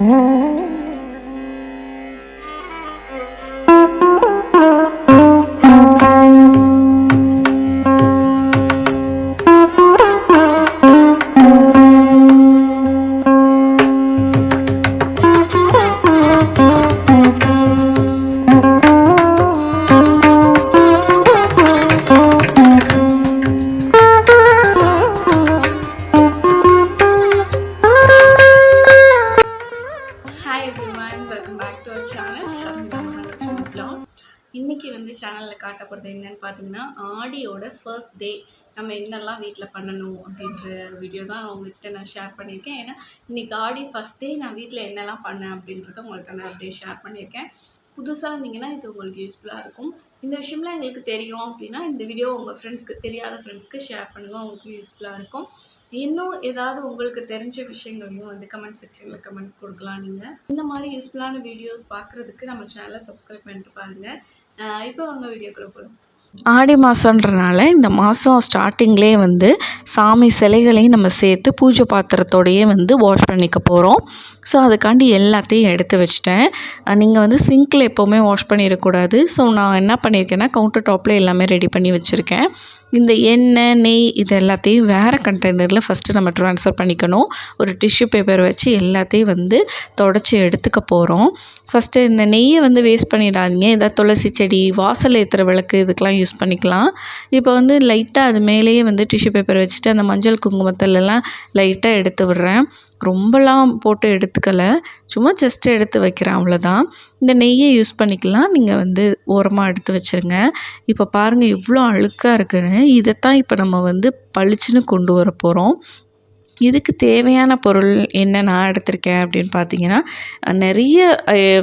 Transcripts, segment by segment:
Mm-hmm. ஆடியோட first day நம்ம என்னெல்லாம் வீட்டில் பண்ணணும் அப்படின்ற வீடியோ தான் உங்கள்கிட்ட நான் ஷேர் பண்ணியிருக்கேன். ஏன்னா இன்றைக்கி ஆடி ஃபஸ்ட் டே நான் வீட்டில் என்னெல்லாம் பண்ணேன் அப்படின்றத உங்கள்கிட்ட நான் அப்படியே ஷேர் பண்ணியிருக்கேன். புதுசாக இருந்தீங்கன்னா இது உங்களுக்கு யூஸ்ஃபுல்லாக இருக்கும். இந்த விஷயம்லாம் எங்களுக்கு தெரியும் அப்படின்னா இந்த வீடியோ உங்கள் ஃப்ரெண்ட்ஸ்க்கு தெரியாத ஃப்ரெண்ட்ஸ்க்கு ஷேர் பண்ணுங்கள் உங்களுக்கு யூஸ்ஃபுல்லாக இருக்கும். இன்னும் ஏதாவது உங்களுக்கு தெரிஞ்ச விஷயங்களையும் வந்து கமெண்ட் செக்ஷனில் கமெண்ட் கொடுக்கலாம் நீங்கள் இந்த மாதிரி யூஸ்ஃபுல்லான வீடியோஸ் பார்க்குறதுக்கு நம்ம சேனலை சப்ஸ்கிரைப் பண்ணிட்டு பாருங்கள் இப்போ உங்கள் வீடியோக்குள்ளே போகிறோம் ஆடி மாதன்றனால இந்த மாதம் ஸ்டார்டிங்லேயே வந்து சாமி சிலைகளையும் நம்ம சேர்த்து பூஜை பாத்திரத்தோடையே வந்து வாஷ் பண்ணிக்க போகிறோம் ஸோ அதுக்காண்டி எல்லாத்தையும் எடுத்து வச்சிட்டேன். நீங்கள் வந்து சிங்கில் எப்போவுமே வாஷ் பண்ணிடக்கூடாது. ஸோ நான் என்ன பண்ணியிருக்கேன்னா கவுண்டர் டாப்பில் எல்லாமே ரெடி பண்ணி வச்சுருக்கேன். இந்த எண்ணெய் நெய் இது எல்லாத்தையும் வேறு கண்டெய்னரில் ஃபஸ்ட்டு நம்ம ட்ரான்ஸ்ஃபர் பண்ணிக்கணும். ஒரு டிஷ்யூ பேப்பர் வச்சு எல்லாத்தையும் வந்து தொடச்சி எடுத்துக்க போகிறோம் ஃபஸ்ட்டு இந்த நெய்யை வந்து வேஸ்ட் பண்ணிடாதீங்க. ஏதாவது துளசி செடி வாசல் ஏற்றுற விளக்கு இதுக்கெலாம் யூஸ் பண்ணிக்கலாம். இப்போ வந்து லைட்டாக அது மேலேயே வந்து டிஷ்யூ பேப்பர் வச்சுட்டு அந்த மஞ்சள் குங்குமத்திலலாம் லைட்டாக எடுத்து விடுறேன். ரொம்பலாம் போட்டு எடுத்துக்கலை. சும்மா ஜஸ்ட் எடுத்து வைக்கிறேன் அவ்வளோதான் இந்த நெய்யை யூஸ் பண்ணிக்கலாம். நீங்கள் வந்து ஓரமாக எடுத்து வச்சுருங்க. இப்போ பாருங்கள் இவ்வளோ அழுக்காக இருக்குன்னு. இதைத்தான் இப்போ நம்ம வந்து பளிச்சுன்னு கொண்டு வர போகிறோம் இதுக்கு தேவையான பொருள் என்ன நான் எடுத்திருக்கேன் அப்படின்னு பார்த்தீங்கன்னா நிறைய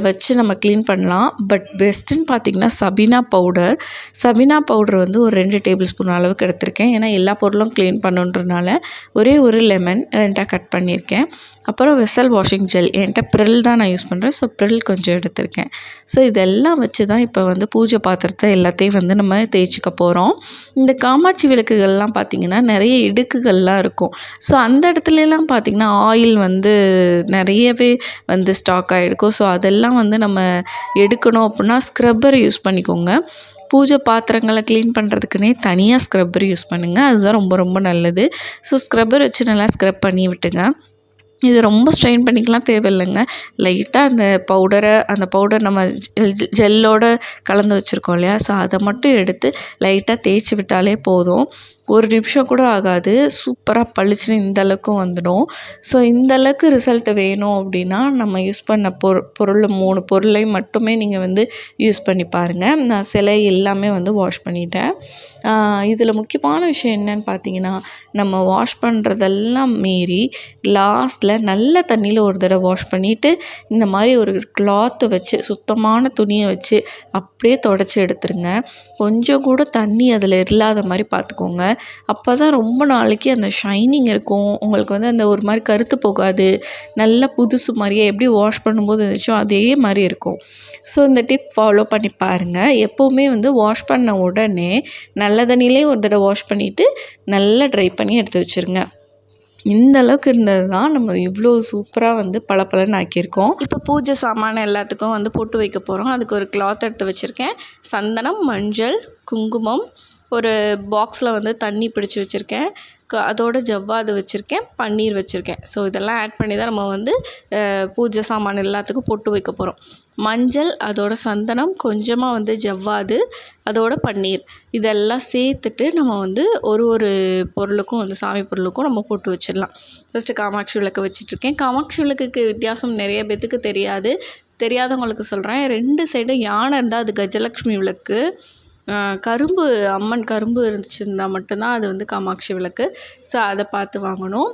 வச்சு நம்ம க்ளீன் பண்ணலாம். பட் பெஸ்ட்டுன்னு பார்த்தீங்கன்னா சபீனா பவுடர் சபினா பவுடர் வந்து ஒரு ரெண்டு டேபிள் ஸ்பூன் அளவுக்கு எடுத்திருக்கேன். ஏன்னா எல்லா பொருளும் க்ளீன் பண்ணுன்றனால ஒரே ஒரு லெமன் ரெண்டாக கட் பண்ணியிருக்கேன். அப்புறம் வெசல் வாஷிங் ஜெல். என்கிட்ட ப்ரில் தான் நான் யூஸ் பண்ணுறேன் ஸோ ப்ரில் கொஞ்சம் எடுத்திருக்கேன். ஸோ இதெல்லாம் வச்சு தான் இப்போ வந்து பூஜை பாத்திரத்தை எல்லாத்தையும் வந்து நம்ம தேய்ச்சிக்க போகிறோம் இந்த காமாட்சி விளக்குகள்லாம் பார்த்திங்கன்னா நிறைய இடுக்குகள்லாம் இருக்கும். ஸோ அந்த இடத்துலலாம் பார்த்திங்கன்னா ஆயில் வந்து நிறையவே வந்து ஸ்டாக் ஆகிருக்கும் ஸோ அதெல்லாம் வந்து நம்ம எடுக்கணும் அப்படின்னா ஸ்க்ரப்பர் யூஸ் பண்ணிக்கோங்க. பூஜை பாத்திரங்களை க்ளீன் பண்ணுறதுக்குனே தனியாக ஸ்க்ரப்பர் யூஸ் பண்ணுங்கள் அதுதான் ரொம்ப ரொம்ப நல்லது. ஸோ ஸ்க்ரப்பர் வச்சு நல்லா ஸ்க்ரப் பண்ணி விட்டுங்க. இது ரொம்ப ஸ்ட்ரெயின் பண்ணிக்கலாம் தேவையில்லைங்க. லைட்டாக அந்த பவுடரை அந்த பவுடர் நம்ம ஜெல் ஜெல்லோட கலந்து வச்சுருக்கோம் இல்லையா? ஸோ அதை மட்டும் எடுத்து லைட்டாக தேய்ச்சி விட்டாலே போதும். ஒரு நிமிஷம் கூட ஆகாது. சூப்பராக பளிச்சுன்னு இந்த அளவுக்கும் வந்துடும். ஸோ இந்த அளவுக்கு ரிசல்ட் வேணும் அப்படின்னா நம்ம யூஸ் பண்ண பொரு பொருள் மூணு பொருளையும் மட்டுமே நீங்கள் வந்து யூஸ் பண்ணி பாருங்கள் நான் சிலை எல்லாமே வந்து வாஷ் பண்ணிட்டேன். இதில் முக்கியமான விஷயம் என்னன்னு பார்த்தீங்கன்னா நம்ம வாஷ் பண்ணுறதெல்லாம் மீறி லாஸ்ட் லாஸ்ட்டில் நல்ல தண்ணியில் ஒரு தடவை வாஷ் பண்ணிவிட்டு இந்த மாதிரி ஒரு கிளாத்தை வச்சு சுத்தமான துணியை வச்சு அப்படியே தொடச்சி எடுத்துருங்க. கொஞ்சம் கூட தண்ணி அதில் இல்லாத மாதிரி பார்த்துக்கோங்க அப்போ தான் ரொம்ப நாளைக்கு அந்த ஷைனிங் இருக்கும். உங்களுக்கு வந்து அந்த ஒரு மாதிரி கருத்து போகாது. நல்லா புதுசு மாதிரியே எப்படி வாஷ் பண்ணும்போது இருந்துச்சோ அதே மாதிரி இருக்கும். ஸோ இந்த டிப் ஃபாலோ பண்ணி பாருங்கள் எப்போவுமே வந்து வாஷ் பண்ண உடனே நல்ல தண்ணியிலே ஒரு தடவை வாஷ் பண்ணிவிட்டு நல்லா ட்ரை பண்ணி எடுத்து வச்சுருங்க. இந்த அளவுக்கு இருந்தது தான் நம்ம இவ்வளோ சூப்பராக வந்து பளபளன்னு ஆக்கியிருக்கோம். இப்போ பூஜை சாமான எல்லாத்துக்கும் வந்து போட்டு வைக்க போகிறோம் அதுக்கு ஒரு கிளாத் எடுத்து வச்சுருக்கேன். சந்தனம் மஞ்சள் குங்குமம் ஒரு பாக்ஸில் வந்து தண்ணி பிடிச்சி வச்சுருக்கேன். அதோட ஜவ்வாது வச்சுருக்கேன் பன்னீர் வச்சுருக்கேன். ஸோ இதெல்லாம் ஆட் பண்ணி தான் நம்ம வந்து பூஜை சாமான் எல்லாத்துக்கும் பொட்டு வைக்க போகிறோம் மஞ்சள் அதோட சந்தனம் கொஞ்சமாக வந்து ஜவ்வாது அதோட பன்னீர். இதெல்லாம் சேர்த்துட்டு நம்ம வந்து ஒரு ஒரு பொருளுக்கும் வந்து சாமி பொருளுக்கும் நம்ம போட்டு வச்சிடலாம். ஃபஸ்ட்டு காமாட்சி விளக்கு வச்சிட்ருக்கேன். காமாட்சி விளக்குக்கு வித்தியாசம் நிறைய பேத்துக்கு தெரியாது. தெரியாதவங்களுக்கு சொல்கிறேன் ரெண்டு சைடும் யானை இருந்தால் அது கஜலக்ஷ்மி விளக்கு. கரும்பு அம்மன் கரும்பு இருந்துச்சுருந்தா மட்டும்தான் அது வந்து காமாட்சி விளக்கு. ஸோ அதை பார்த்து வாங்கணும்.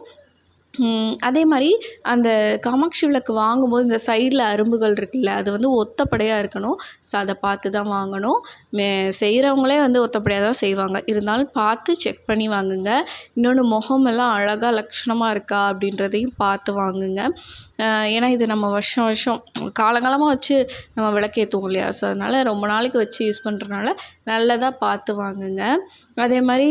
அதே மாதிரி அந்த காமாட்சி விளக்கு வாங்கும்போது இந்த சைடில் அரும்புகள் இருக்குல்ல அது வந்து ஒத்தப்படையாக இருக்கணும். ஸோ அதை பார்த்து தான் வாங்கணும். மே செய்கிறவங்களே வந்து ஒத்தப்படையாக தான் செய்வாங்க. இருந்தாலும் பார்த்து செக் பண்ணி வாங்குங்க. இன்னொன்று முகமெல்லாம் அழகாக லட்சணமாக இருக்கா அப்படின்றதையும் பார்த்து வாங்குங்க. ஏன்னா இது நம்ம வருஷம் வருஷம் காலங்காலமாக வச்சு நம்ம விளக்கேற்றுவோம் இல்லையா? ஸோ அதனால் ரொம்ப நாளைக்கு வச்சு யூஸ் பண்ணுறனால நல்லதாக பார்த்து வாங்குங்க. அதே மாதிரி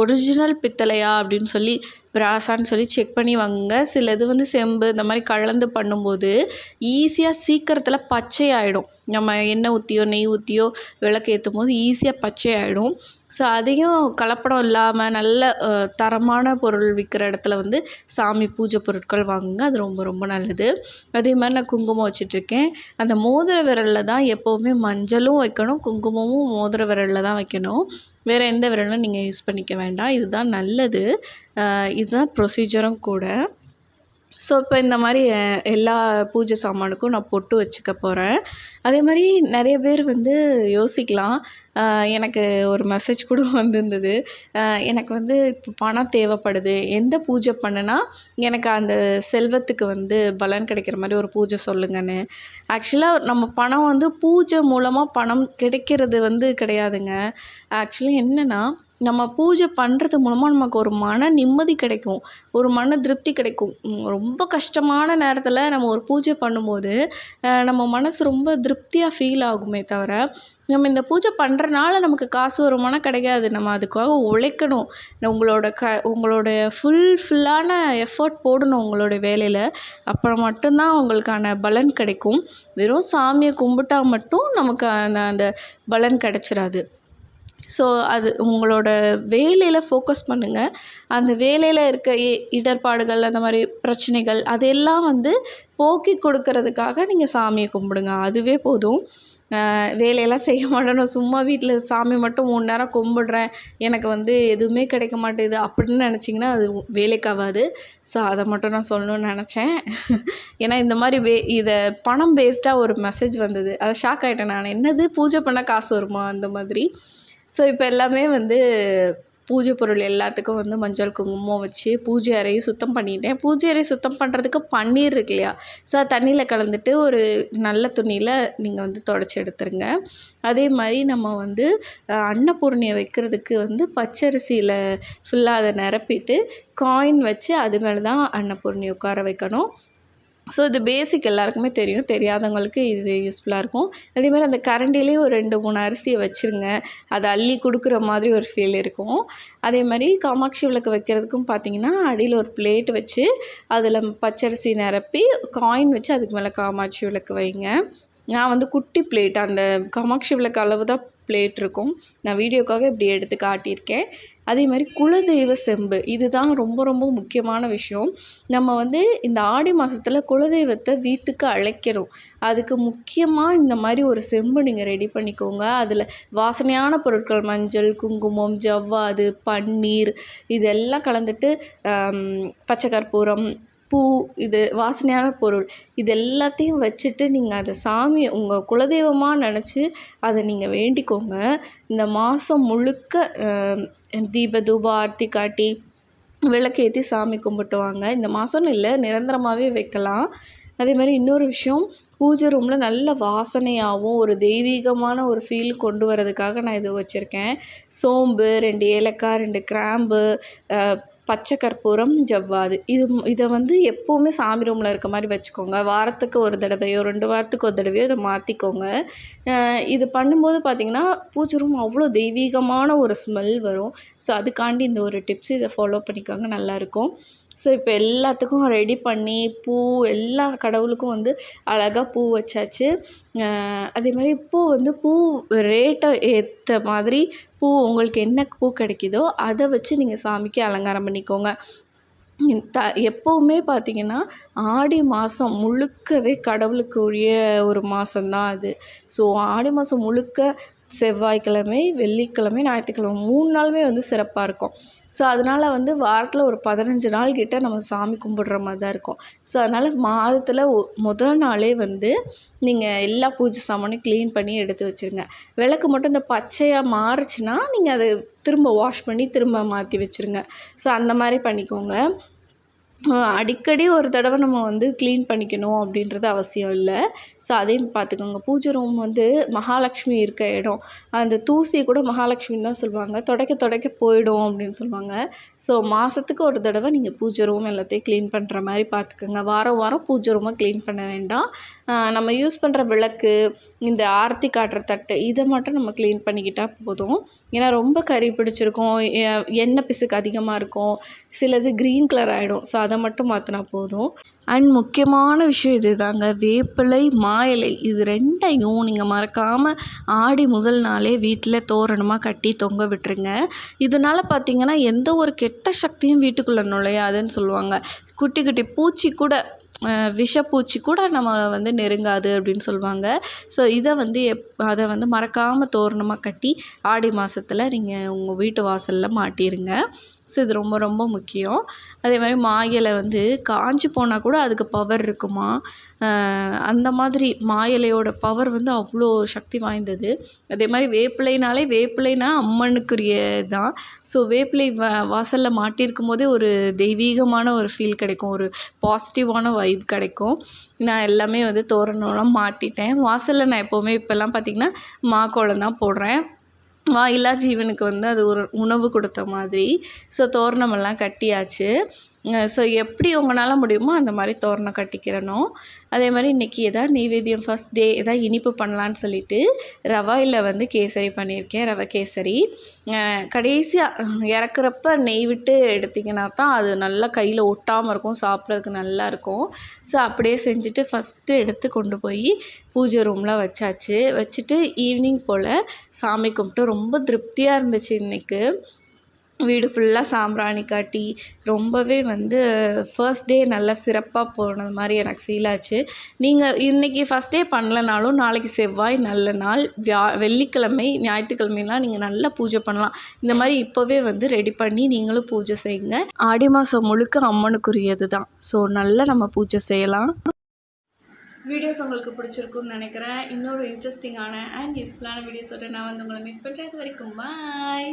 ஒரிஜினல் பித்தளையா அப்படின்னு சொல்லி பிராசான்னு சொல்லி செக் பண்ணி வாங்குங்க. சில இது வந்து செம்பு இந்த மாதிரி கலந்து பண்ணும்போது ஈஸியாக சீக்கிரத்தில் பச்சையாயிடும். நம்ம எண்ணெய் ஊற்றியோ நெய் ஊற்றியோ விளக்கு ஏற்றும் போது ஈஸியாக பச்சையாயிடும். ஸோ அதையும் கலப்படம் இல்லாமல் நல்ல தரமான பொருள் விற்கிற இடத்துல வந்து சாமி பூஜை பொருட்கள் வாங்குங்க. அது ரொம்ப ரொம்ப நல்லது. அதே மாதிரி நான் குங்குமம் வச்சிட்ருக்கேன். அந்த மோதிர விரலில் தான் எப்போவுமே மஞ்சளும் வைக்கணும் குங்குமமும் மோதிர விரலில் தான் வைக்கணும். வேறு எந்த விரலும் நீங்கள் யூஸ் பண்ணிக்க வேண்டாம். இதுதான் நல்லது. இதுதான் ப்ரொசீஜரும் கூட. ஸோ இப்போ இந்த மாதிரி எல்லா பூஜை சாமானுக்கும் நான் பொட்டு வச்சுக்க போகிறேன் அதே மாதிரி நிறைய பேர் வந்து யோசிக்கலாம். எனக்கு ஒரு மெசேஜ் கூட வந்திருந்தது. எனக்கு வந்து இப்போ பணம் தேவைப்படுது. எந்த பூஜை பண்ணுனா எனக்கு அந்த செல்வத்துக்கு வந்து பலன் கிடைக்கிற மாதிரி ஒரு பூஜை சொல்லுங்கன்னு. ஆக்சுவலாக நம்ம பணம் வந்து பூஜை மூலமாக பணம் கிடைக்கிறது வந்து கிடையாதுங்க. ஆக்சுவலி என்னென்னா நம்ம பூஜை பண்ணுறது மூலமாக நமக்கு ஒரு மன நிம்மதி கிடைக்கும். ஒரு மன திருப்தி கிடைக்கும். ரொம்ப கஷ்டமான நேரத்தில் நம்ம ஒரு பூஜை பண்ணும்போது நம்ம மனசு ரொம்ப திருப்தியாக ஃபீல் ஆகுமே தவிர நம்ம இந்த பூஜை பண்ணுறனால நமக்கு காசு வருமானம் கிடைக்காது நம்ம அதுக்காக உழைக்கணும். உங்களோட க உங்களோட ஃபுல் ஃபுல்லான எஃபர்ட் போடணும் உங்களோட வேலையில். அப்புறம் மட்டும்தான் உங்களுக்கான பலன் கிடைக்கும். வெறும் சாமியை கும்பிட்டா மட்டும் நமக்கு அந்த அந்த பலன் கிடைச்சிடாது ஸோ அது உங்களோட வேலையில் ஃபோக்கஸ் பண்ணுங்கள் அந்த வேலையில் இருக்க இ இடர்பாடுகள் அந்த மாதிரி பிரச்சனைகள் அதெல்லாம் வந்து போக்கி கொடுக்கறதுக்காக நீங்கள் சாமியை கும்பிடுங்க. அதுவே போதும். வேலையெல்லாம் செய்ய மாட்டேன் நான் சும்மா வீட்டில் சாமி மட்டும் மூணு நேரம் கும்பிடுறேன். எனக்கு வந்து எதுவுமே கிடைக்க மாட்டேது அப்படின்னு நினச்சிங்கன்னா அது வேலைக்காகாது ஸோ அதை மட்டும் நான் சொல்லணும்னு நினச்சேன். ஏன்னா இந்த மாதிரி வே இதை பணம் பேஸ்டாக ஒரு மெசேஜ் வந்தது. அதை ஷாக் ஆகிட்டேன் நான். என்னது? பூஜை பண்ண காசு வருமா? அந்த மாதிரி. ஸோ இப்போ எல்லாமே வந்து பூஜை பொருள் எல்லாத்துக்கும் வந்து மஞ்சள் குங்குமம் வச்சு பூஜை அறையை சுத்தம் பண்ணிட்டேன். பூஜை அறை சுத்தம் பண்ணுறதுக்கு பன்னீர் இருக்கு இல்லையா? ஸோ தண்ணியில் கலந்துட்டு ஒரு நல்ல துணியில் நீங்கள் வந்து தொடச்சி எடுத்துருங்க. அதே மாதிரி நம்ம வந்து அன்னபூர்ணியை வைக்கிறதுக்கு வந்து பச்சரிசியில் ஃபுல்லாக அதை நிரப்பிட்டு காயின் வச்சு அது மேலே தான் அன்னபூர்ணி உட்கார வைக்கணும். ஸோ இது பேசிக் எல்லாருக்குமே தெரியும். தெரியாதவங்களுக்கு இது யூஸ்ஃபுல்லாக இருக்கும். அதேமாதிரி அந்த கரண்டிலேயே ஒரு ரெண்டு மூணு அரிசியை வச்சுருங்க. அதை அள்ளி கொடுக்குற மாதிரி ஒரு ஃபீல் இருக்கும். அதே மாதிரி காமாட்சி விளக்கு வைக்கிறதுக்கும் பார்த்தீங்கன்னா அடியில் ஒரு பிளேட் வச்சு அதில் பச்சரிசி நிரப்பி காயின் வச்சு அதுக்கு மேலே காமாட்சி விளக்கு வைங்க. நான் வந்து குட்டி பிளேட் அந்த காமாட்சி விளக்கு அளவு தான் பிளேட் இருக்கும். நான் வீடியோக்காக இப்படி எடுத்து காட்டியிருக்கேன். அதே மாதிரி குலதெய்வ செம்பு இதுதான் ரொம்ப ரொம்ப முக்கியமான விஷயம். நம்ம வந்து இந்த ஆடி மாதத்தில் குலதெய்வத்தை வீட்டுக்கு அழைக்கணும் அதுக்கு முக்கியமாக இந்த மாதிரி ஒரு செம்பு நீங்கள் ரெடி பண்ணிக்கோங்க. அதில் வாசனையான பொருட்கள் மஞ்சள் குங்குமம் ஜவ்வாது பன்னீர் இதெல்லாம் கலந்துட்டு பச்சை கற்பூரம் பூ இது வாசனையான பொருள். இது எல்லாத்தையும் வச்சுட்டு நீங்கள் அதை சாமியை உங்கள் குலதெய்வமாக நினச்சி அதை நீங்கள் வேண்டிக்கோங்க. இந்த மாதம் முழுக்க தீப தூப ஆர்த்தி காட்டி விளக்கேற்றி சாமி கும்பிட்டுவாங்க. இந்த மாதம்னு இல்லை நிரந்தரமாகவே வைக்கலாம். அதே மாதிரி இன்னொரு விஷயம் பூஜை ரூமில் நல்ல வாசனையாகவும் ஒரு தெய்வீகமான ஒரு ஃபீல் கொண்டு வரதுக்காக நான் இது வச்சுருக்கேன். சோம்பு ரெண்டு ஏலக்காய் ரெண்டு கிராம்பு பச்சை கற்பூரம் ஜவ்வாது. இது இதை வந்து எப்போவுமே சாமி ரூமில் இருக்க மாதிரி வச்சுக்கோங்க. வாரத்துக்கு ஒரு தடவையோ ரெண்டு வாரத்துக்கு ஒரு தடவையோ இதை மாற்றிக்கோங்க இது பண்ணும்போது பார்த்திங்கன்னா பூச்சி ரூம் அவ்வளோ தெய்வீகமான ஒரு ஸ்மெல் வரும். ஸோ அதுக்காண்டி இந்த ஒரு டிப்ஸ் இதை ஃபாலோ பண்ணிக்கோங்க. நல்லாயிருக்கும் ஸோ இப்போ எல்லாத்துக்கும் ரெடி பண்ணி பூ எல்லா கடவுளுக்கும் வந்து அழகாக பூ வச்சாச்சு. அதே மாதிரி பூ வந்து பூ ரேட்டை ஏற்ற மாதிரி பூ உங்களுக்கு என்ன பூ கிடைக்குதோ அதை வச்சு நீங்கள் சாமிக்கு அலங்காரம் பண்ணிக்கோங்க. த எப்போவுமே பார்த்தீங்கன்னா ஆடி மாதம் முழுக்கவே கடவுளுக்கு உரிய ஒரு மாதம்தான் அது. ஸோ ஆடி மாதம் முழுக்க செவ்வாய்க்கிழமை வெள்ளிக்கிழமை ஞாயிற்றுக்கிழமை மூணு நாளுமே வந்து சிறப்பாக இருக்கும். ஸோ அதனால் வந்து வாரத்தில் ஒரு பதினஞ்சு நாள் கிட்ட நம்ம சாமி கும்பிடுற மாதிரி தான் இருக்கும். ஸோ அதனால் மாதத்தில் முதல் நாளே வந்து நீங்கள் எல்லா பூஜை சாமானையும் க்ளீன் பண்ணி எடுத்து வச்சுருங்க. விளக்கு மட்டும் இந்த பச்சையாக மாறுச்சுன்னா நீங்கள் அதை திரும்ப வாஷ் பண்ணி திரும்ப மாற்றி வச்சுருங்க. ஸோ அந்த மாதிரி பண்ணிக்கோங்க. அடிக்கடி ஒரு தடவை நம்ம வந்து க்ளீன் பண்ணிக்கணும் அப்படின்றது அவசியம் இல்லை. ஸோ அதையும் பார்த்துக்கோங்க. பூஜை ரூம் வந்து மகாலட்சுமி இருக்க இடம். அந்த தூசியை கூட மகாலட்சுமின்னு தான் சொல்லுவாங்க. துடைக்க துடைக்க போயிடும் அப்படின்னு சொல்லுவாங்க. ஸோ மாதத்துக்கு ஒரு தடவை நீங்கள் பூஜை ரூம் எல்லாத்தையும் க்ளீன் பண்ணுற மாதிரி பார்த்துக்கோங்க. வாரம் வாரம் பூஜை ரூமை க்ளீன் பண்ண வேண்டாம். நம்ம யூஸ் பண்ணுற விளக்கு இந்த ஆரத்தி காட்டுற தட்டு இதை மட்டும் நம்ம க்ளீன் பண்ணிக்கிட்டால் போதும். ஏன்னா ரொம்ப கறி பிடிச்சிருக்கும். எ- எண்ணெய் பிசுக்கு அதிகமாக இருக்கும். சிலது க்ரீன் கலர் ஆகிடும் ஸோ அதை மட்டும் மாற்றினா போதும். அண்ட் முக்கியமான விஷயம் இது தாங்க வேப்பிலை மாயிலை இது ரெண்டையும் நீங்கள் மறக்காமல் ஆடி முதல் நாளே வீட்டில் தோரணமாக கட்டி தொங்க விட்டுருங்க. இதனால் பார்த்தீங்கன்னா எந்த ஒரு கெட்ட சக்தியும் வீட்டுக்குள்ளே நுழையாதுன்னு சொல்லுவாங்க. குட்டி குட்டி பூச்சி கூட விஷப்பூச்சி கூட நம்ம வந்து நெருங்காது அப்படின்னு சொல்லுவாங்க. ஸோ இதை வந்து எப் அதை வந்து மறக்காமல் தோரணமாக கட்டி ஆடி மாதத்தில் நீங்கள் உங்கள் வீட்டு வாசலில் மாட்டிடுங்க ஸோ இது ரொம்ப ரொம்ப முக்கியம். அதே மாதிரி மா இலை வந்து காஞ்சு போனால் கூட அதுக்கு பவர் இருக்குமா? அந்த மாதிரி மா இலையோட பவர் வந்து அவ்வளோ சக்தி வாய்ந்தது. அதே மாதிரி வேப்பிலைனாலே வேப்பிலைனா அம்மனுக்குரிய தான் ஸோ வேப்பிலை வா வாசலில் மாட்டியிருக்கும் போதே ஒரு தெய்வீகமான ஒரு ஃபீல் கிடைக்கும். ஒரு பாசிட்டிவான வைப் கிடைக்கும். நான் எல்லாமே வந்து தோரணம்லாம் மாட்டிட்டேன். வாசலில் நான் எப்போவுமே இப்போல்லாம் பார்த்திங்கன்னா கோலம் தான் போடுறேன். வாயில்லா ஜீவனுக்கு வந்து அது ஒரு உணவு கொடுத்த மாதிரி. ஸோ தோரணமெல்லாம் கட்டியாச்சு. ஸோ எப்படி உங்களால் முடியுமோ அந்த மாதிரி தோரணம் கட்டிக்கிறணும். அதே மாதிரி இன்றைக்கி எதாவது நெய்வேத்தியம் ஃபஸ்ட் டே எதாவது இனிப்பு பண்ணலான்னு சொல்லிட்டு ரவையில் வந்து கேசரி பண்ணியிருக்கேன் ரவை கேசரி. கடைசியாக இறக்குறப்ப நெய் விட்டு எடுத்திங்கன்னா தான் அது நல்லா கையில் ஒட்டாமல் இருக்கும் சாப்பிட்றதுக்கு நல்லா இருக்கும். ஸோ அப்படியே செஞ்சுட்டு ஃபஸ்ட்டு எடுத்து கொண்டு போய் பூஜை ரூமில் வச்சாச்சு. வச்சுட்டு ஈவினிங் போல் சாமி கும்பிட்டு ரொம்ப திருப்தியாக இருந்துச்சு இன்றைக்கு வீடு ஃபுல்லாக சாம்பிராணி காட்டி ரொம்பவே வந்து ஃபர்ஸ்ட் டே நல்லா சிறப்பாக போனது மாதிரி எனக்கு ஃபீல் ஆச்சு. நீங்கள் இன்றைக்கி ஃபஸ்ட் டே பண்ணலனாலும் நாளைக்கு செவ்வாய் நல்ல நாள் வியா வெள்ளிக்கிழமை ஞாயிற்றுக்கிழமைலாம் நீங்கள் நல்லா பூஜை பண்ணலாம். இந்த மாதிரி இப்போவே வந்து ரெடி பண்ணி நீங்களும் பூஜை செய்யுங்க. ஆடி மாதம் முழுக்க அம்மனுக்குரியது தான். ஸோ நல்லா நம்ம பூஜை செய்யலாம். வீடியோஸ் உங்களுக்கு பிடிச்சிருக்குன்னு நினைக்கிறேன். இன்னொரு இன்ட்ரெஸ்டிங்கான அண்ட் யூஸ்ஃபுல்லான வீடியோஸோட நான் வந்து உங்களை மீட் பண்ணுறேன் இது வரைக்கும் பாய்